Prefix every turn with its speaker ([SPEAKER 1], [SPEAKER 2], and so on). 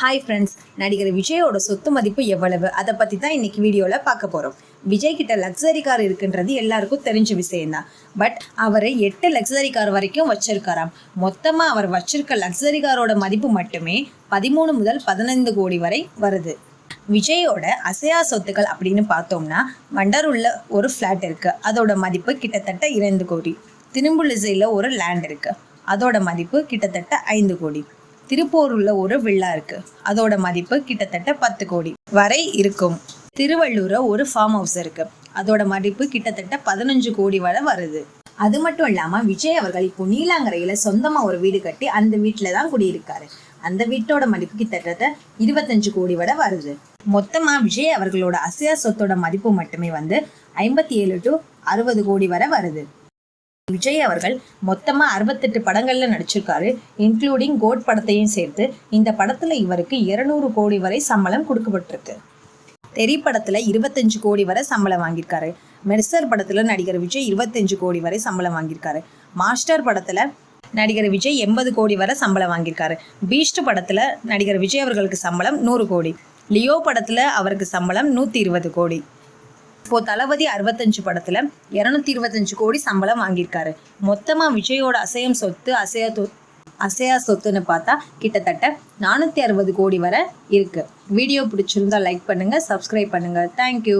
[SPEAKER 1] Hi friends நடிகர் விஜயோட சொத்து மதிப்பு எவ்வளவு? அதை பற்றி தான் இன்னைக்கு வீடியோவில் பார்க்க போகிறோம் விஜய் கிட்ட லக்ஸரி கார் இருக்குன்றது எல்லாருக்கும் தெரிஞ்ச விஷயம்தான். பட் அவர் எட்டு லக்ஸரி கார் வரைக்கும் வச்சிருக்காராம். மொத்தமாக அவர் வச்சிருக்க லக்ஸரி காரோட மதிப்பு மட்டுமே பதிமூணு முதல் பதினைந்து கோடி வரை வருது. விஜயோட அசையா சொத்துக்கள் அப்படின்னு பார்த்தோம்னா வண்டருள்ள ஒரு ஃப்ளாட் இருக்கு. அதோட மதிப்பு கிட்டத்தட்ட இரண்டு கோடி. திரும்புலிசையில் ஒரு லேண்ட் இருக்கு. அதோட மதிப்பு கிட்டத்தட்ட ஐந்து கோடி. திருப்பூர்ல ஒரு வில்லா இருக்கு. அதோட மதிப்பு கிட்டத்தட்ட பத்து கோடி. வரை இருக்கும். திருவள்ளூர்ல ஒரு ஃபார்ம் ஹவுஸ் இருக்கு. அதோட மதிப்பு கிட்டத்தட்ட பதினஞ்சு கோடி வரை வருது. அது மட்டும் இல்லாம விஜய் அவர்கள் இப்போ நீலாங்கரையில சொந்தமா ஒரு வீடு கட்டி அந்த வீட்டில தான் குடியிருக்காரு. அந்த வீட்டோட மதிப்பு கிட்டத்தட்ட இருபத்தஞ்சு கோடி வரை வருது. மொத்தமா விஜய் அவர்களோட அசையா சொத்தோட மதிப்பு மட்டுமே வந்து ஐம்பத்தி ஏழு டு அறுபது கோடி வரை வருது. விஜய் அவர்கள் மொத்தமா அறுபத்தெட்டு படங்கள்ல நடிச்சிருக்காரு இன்க்ளூடிங் கோட் படத்தையும் சேர்த்து இந்த படத்துல இவருக்கு இருநூறு கோடி வரை சம்பளம் கொடுக்கப்பட்டிருக்கு. தெரி படத்துல இருபத்தஞ்சு கோடி வரை சம்பளம் வாங்கியிருக்காரு. மெர்சர் படத்துல நடிகர் விஜய் இருபத்தஞ்சு கோடி வரை சம்பளம் வாங்கியிருக்காரு. மாஸ்டர் படத்துல நடிகர் விஜய் எண்பது கோடி வரை சம்பளம் வாங்கியிருக்காரு. பீஸ்ட் படத்துல நடிகர் விஜய் அவர்களுக்கு சம்பளம் நூறு கோடி. லியோ படத்துல அவருக்கு சம்பளம் நூத்தி இருபது கோடி. இப்போ தளபதி அறுபத்தஞ்சு படத்துல இருநூத்தி இருபத்தஞ்சு கோடி சம்பளம் வாங்கியிருக்காரு. மொத்தமா விஜயோட அசையம் சொத்து அசையா அசையா சொத்துன்னு பார்த்தா கிட்டத்தட்ட நானூற்றி அறுபது கோடி வரை இருக்கு. வீடியோ பிடிச்சிருந்தா லைக் பண்ணுங்க சப்ஸ்கிரைப் பண்ணுங்க. தேங்க்யூ